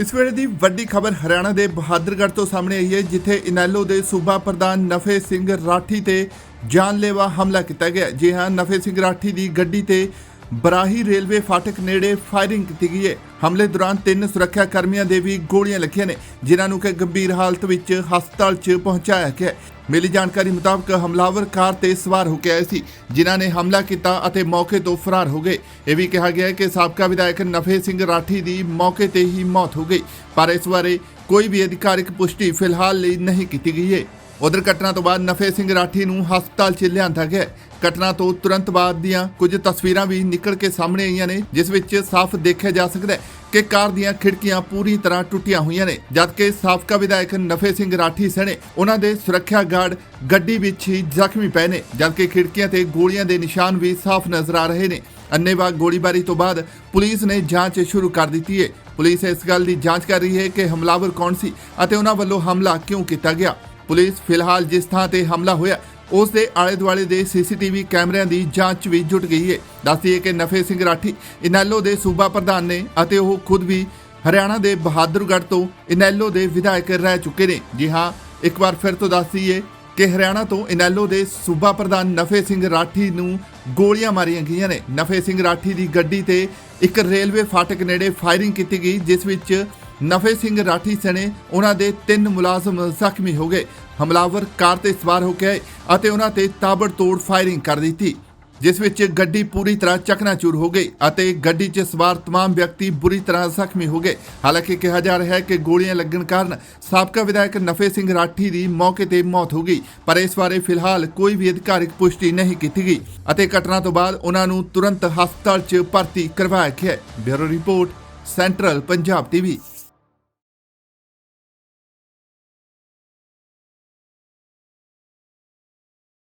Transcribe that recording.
ਇਸ ਵੇਲੇ ਦੀ ਵੱਡੀ ਖਬਰ ਹਰਿਆਣਾ ਦੇ ਬਹਾਦਰਗੜ੍ਹ ਤੋਂ ਸਾਹਮਣੇ ਆਈ ਹੈ, ਜਿੱਥੇ ਇਨੈਲੋ ਦੇ ਸੂਬਾ ਪ੍ਰਧਾਨ ਨਫੇ ਸਿੰਘ ਰਾਠੀ ਤੇ ਜਾਨਲੇਵਾ ਹਮਲਾ ਕੀਤਾ ਗਿਆ। ਜੀ ਹਾਂ, ਨਫੇ ਸਿੰਘ ਰਾਠੀ ਦੀ ਗੱਡੀ ਤੇ ਬਰਾਹੀ ਰੇਲਵੇ ਫਾਟਕ ਨੇੜੇ ਫਾਇਰਿੰਗ ਕੀਤੀ ਗਈ ਹੈ। ਹਮਲੇ ਦੌਰਾਨ ਤਿੰਨ ਸੁਰੱਖਿਆ ਕਰਮੀਆਂ ਦੇ ਵੀ ਗੋਲੀਆਂ ਲੱਗੀਆਂ ਨੇ, ਜਿਨ੍ਹਾਂ ਨੂੰ ਕਿ ਗੰਭੀਰ ਹਾਲਤ ਵਿੱਚ ਹਸਪਤਾਲ 'ਚ ਪਹੁੰਚਾਇਆ ਗਿਆ ਮਿਲੀ ਜਾਣਕਾਰੀ ਮੁਤਾਬਕ ਹਮਲਾਵਰ ਕਾਰ ਤੇ ਸਵਾਰ ਹੋ ਕੇ ਆਏ ਸੀ, ਜਿਨ੍ਹਾਂ ਨੇ ਹਮਲਾ ਕੀਤਾ ਅਤੇ ਮੌਕੇ ਤੋਂ ਫਰਾਰ ਹੋ ਗਏ। ਇਹ ਵੀ ਕਿਹਾ ਗਿਆ ਹੈ ਕਿ ਸਾਬਕਾ ਵਿਧਾਇਕ ਨਫੇ ਸਿੰਘ ਰਾਠੀ ਦੀ ਮੌਕੇ ਤੇ ਹੀ ਮੌਤ ਹੋ ਗਈ, ਪਰ ਇਸ ਬਾਰੇ ਕੋਈ ਵੀ ਅਧਿਕਾਰਿਕ ਪੁਸ਼ਟੀ ਫਿਲਹਾਲ ਲਈ ਨਹੀਂ ਕੀਤੀ ਗਈ ਹੈ। ਉਧਰ ਘਟਨਾ ਤੋਂ ਬਾਅਦ ਨਫੇ ਸਿੰਘ ਰਾਠੀ ਨੂੰ ਹਸਪਤਾਲ 'ਚ ਲਿਆਂਦਾ ਗਿਆ। ਘਟਨਾ ਤੋਂ ਤੁਰੰਤ ਬਾਅਦ ਦੀਆਂ ਕੁਝ ਤਸਵੀਰਾਂ ਵੀ ਨਿਕਲ ਕੇ ਸਾਹਮਣੇ ਆਈਆਂ ਨੇ, ਜਿਸ ਵਿੱਚ ਸਾਫ਼ ਦੇਖਿਆ ਜਾ ਸਕਦਾ ਹੈ ਕਿ ਕਾਰ ਦੀਆਂ ਖਿੜਕੀਆਂ ਪੂਰੀ ਤਰ੍ਹਾਂ ਟੁੱਟੀਆਂ ਹੋਈਆਂ ਨੇ ਜਦਕਿ ਸਾਬਕਾ ਵਿਧਾਇਕ ਨਫੇ ਸਿੰਘ ਰਾਠੀ ਸਣੇ ਉਹਨਾਂ ਦੇ ਸੁਰੱਖਿਆ ਗਾਰਡ ਗੱਡੀ ਵਿੱਚ ਹੀ ਜ਼ਖਮੀ ਪਏ ਨੇ, ਜਦਕਿ ਖਿੜਕੀਆਂ ਤੇ ਗੋਲੀਆਂ ਦੇ ਨਿਸ਼ਾਨ ਵੀ ਸਾਫ਼ ਨਜ਼ਰ ਆ ਰਹੇ ਨੇ। ਅੰਨੇਵਾਹ ਗੋਲੀਬਾਰੀ ਤੋਂ ਬਾਅਦ ਪੁਲਿਸ ਨੇ ਜਾਂਚ ਸ਼ੁਰੂ ਕਰ ਦਿੱਤੀ ਹੈ। ਪੁਲਿਸ ਇਸ ਗੱਲ ਦੀ ਜਾਂਚ ਕਰ ਰਹੀ ਹੈ ਕਿ ਹਮਲਾਵਰ ਕੌਣ ਸੀ ਅਤੇ ਉਹਨਾਂ ਵੱਲੋਂ ਹਮਲਾ ਕਿਉਂ ਕੀਤਾ ਗਿਆ। ਪੁਲਿਸ ਫਿਲਹਾਲ ਜਿਸ ਥਾਂ ਤੇ ਹਮਲਾ ਹੋਇਆ ਉਸ ਦੇ ਆਲੇ ਦੁਆਲੇ ਦੇ ਸੀਸੀਟੀਵੀ ਕੈਮਰਿਆਂ ਦੀ ਜਾਂਚ ਵੀ ਜੁਟ ਗਈ ਹੈ। ਦੱਸਦੀ ਹੈ ਕਿ ਨਫੇ ਸਿੰਘ ਰਾਠੀ, ਇਨੈਲੋ ਦੇ ਸੂਬਾ ਪ੍ਰਧਾਨ ਨੇ ਅਤੇ ਉਹ ਖੁਦ ਵੀ ਹਰਿਆਣਾ ਦੇ ਬਹਾਦਰਗੜ੍ਹ ਤੋਂ ਇਨੈਲੋ ਦੇ ਵਿਧਾਇਕ ਰਹਿ ਚੁੱਕੇ ਨੇ। ਜੀ ਹਾਂ, ਇੱਕ ਵਾਰ ਫਿਰ ਤੋਂ ਦੱਸ ਦਈਏ ਕਿ ਹਰਿਆਣਾ ਤੋਂ ਇਨੈਲੋ ਦੇ ਸੂਬਾ ਪ੍ਰਧਾਨ ਨਫੇ ਸਿੰਘ ਰਾਠੀ ਨੂੰ ਗੋਲੀਆਂ ਮਾਰੀਆਂ ਗਈਆਂ ਨੇ। ਨਫੇ ਸਿੰਘ ਰਾਠੀ ਦੀ ਗੱਡੀ ਤੇ ਇੱਕ ਰੇਲਵੇ ਫਾਟਕ ਨੇੜੇ ਫਾਇਰਿੰਗ ਕੀਤੀ ਗਈ, ਜਿਸ ਵਿੱਚ ਨਫੇ ਸਿੰਘ ਰਾਠੀ ਸਣੇ ਉਹਨਾਂ ਦੇ ਤਿੰਨ ਮੁਲਾਜ਼ਮ ਜ਼ਖਮੀ ਹੋ ਗਏ ਹਮਲਾਵਰ ਕਾਰ ਤੇ ਸਵਾਰ ਹੋ ਕੇ ਆਏ ਅਤੇ ਉਹਨਾਂ ਤੇ ਤਾਬੜਤੋੜ ਫਾਇਰਿੰਗ ਕਰ ਦਿੱਤੀ ਜਿਸ ਵਿੱਚ ਗੱਡੀ ਪੂਰੀ ਤਰ੍ਹਾਂ ਚਕਨਾਚੂਰ ਹੋ ਗਈ ਅਤੇ ਗੱਡੀ 'ਚ ਸਵਾਰ तमाम ਵਿਅਕਤੀ ਬੁਰੀ ਤਰ੍ਹਾਂ ਜ਼ਖਮੀ ਹੋ ਗਏ ਹਾਲਾਂਕਿ ਕਿਹਾ ਜਾ ਰਿਹਾ ਹੈ ਕਿ ਗੋਲੀਆਂ ਲੱਗਣ ਕਾਰਨ ਸਾਬਕਾ ਵਿਧਾਇਕ ਨਫੇ ਸਿੰਘ ਰਾਠੀ ਦੀ ਮੌਕੇ ਤੇ ਮੌਤ ਹੋ ਗਈ ਪਰ ਇਸ ਬਾਰੇ ਫਿਲਹਾਲ ਕੋਈ ਵੀ ਅਧਿਕਾਰਿਕ ਪੁਸ਼ਟੀ ਨਹੀਂ ਕੀਤੀ ਗਈ ਅਤੇ ਘਟਨਾ ਤੋਂ ਬਾਅਦ ਉਹਨਾਂ ਨੂੰ ਤੁਰੰਤ ਹਸਪਤਾਲ 'ਚ ਭਰਤੀ ਕਰਵਾਇਆ ਗਿਆ ਹੈ bureau report central Punjab TV